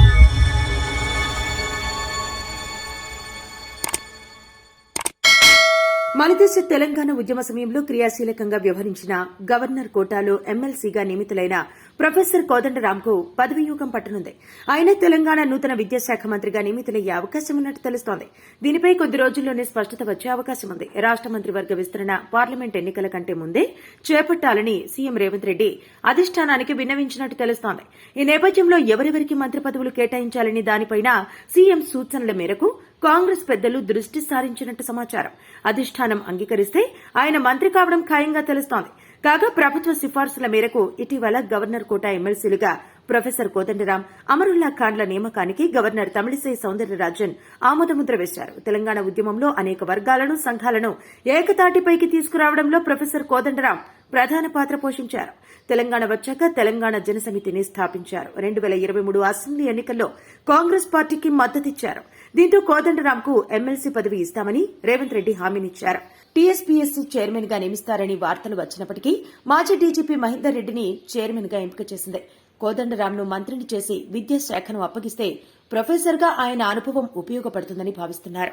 you మనదేశ తెలంగాణ ఉద్యమ సమయంలో క్రియాశీలకంగా వ్యవహరించిన గవర్నర్ కోటాలో ఎమ్మెల్సీగా నియమితులైన ప్రొఫెసర్ కోదండరాంకు పదవీయుగం పట్టనుంది. ఆయన తెలంగాణ నూతన విద్యాశాఖ మంత్రిగా నియమితులయ్యే అవకాశం ఉన్నట్టు తెలుస్తోంది. దీనిపై కొద్ది రోజుల్లోనే స్పష్టత వచ్చే అవకాశం ఉంది రాష్ట మంత్రివర్గ విస్తరణ పార్లమెంట్ ఎన్నికల కంటే ముందే చేపట్టాలని సీఎం రేవంత్ రెడ్డి అధిష్టానానికి విన్నవించినట్టు తెలుస్తోంది. ఈ నేపథ్యంలో ఎవరెవరికి మంత్రి పదవులు కేటాయించాలని దానిపైన సీఎం సూచనల మేరకు కాంగ్రెస్ పెద్దలు దృష్టి సారించినట్టు సమాచారం. అధిష్టానం అంగీకరిస్తే ఆయన మంత్రి కావడం ఖాయంగా తెలుస్తోంది. కాగా ప్రభుత్వ సిఫార్సుల మేరకు ఇటీవల గవర్నర్ కోట ఎమ్మెల్సీలుగా ప్రొఫెసర్ కోదండరాం అమరుల్లా ఖాన్ల నియామకానికి గవర్నర్ తమిళిసై సౌందరరాజన్ ఆమోదముద్ర వేశారు. తెలంగాణ ఉద్యమంలో అనేక వర్గాలను సంఘాలను ఏకతాటిపైకి తీసుకురావడంలో ప్రొఫెసర్ కోదండరాం ప్రధాన పాత్ర పోషించారు. తెలంగాణ వచ్చాక తెలంగాణ జనసమితిని స్థాపించారు. రెండు వేల ఇరవై మూడు అసెంబ్లీ ఎన్నికల్లో కాంగ్రెస్ పార్టీకి మద్దతిచ్చారు. దీంతో కోదండరాంకు ఎమ్మెల్సీ పదవి ఇస్తామని రేవంత్ రెడ్డి హామీనిచ్చారు. టీఎస్పీఎస్సీ చైర్మన్గా నియమిస్తారని వార్తలు వచ్చినప్పటికీ మాజీ డీజీపీ మహేందర్ రెడ్డిని చైర్మన్గా ఎంపిక చేసింది. కోదండరాంను మంత్రిని చేసి విద్యాశాఖను అప్పగిస్తే ప్రొఫెసర్గా ఆయన అనుభవం ఉపయోగపడుతుందని భావిస్తున్నారు.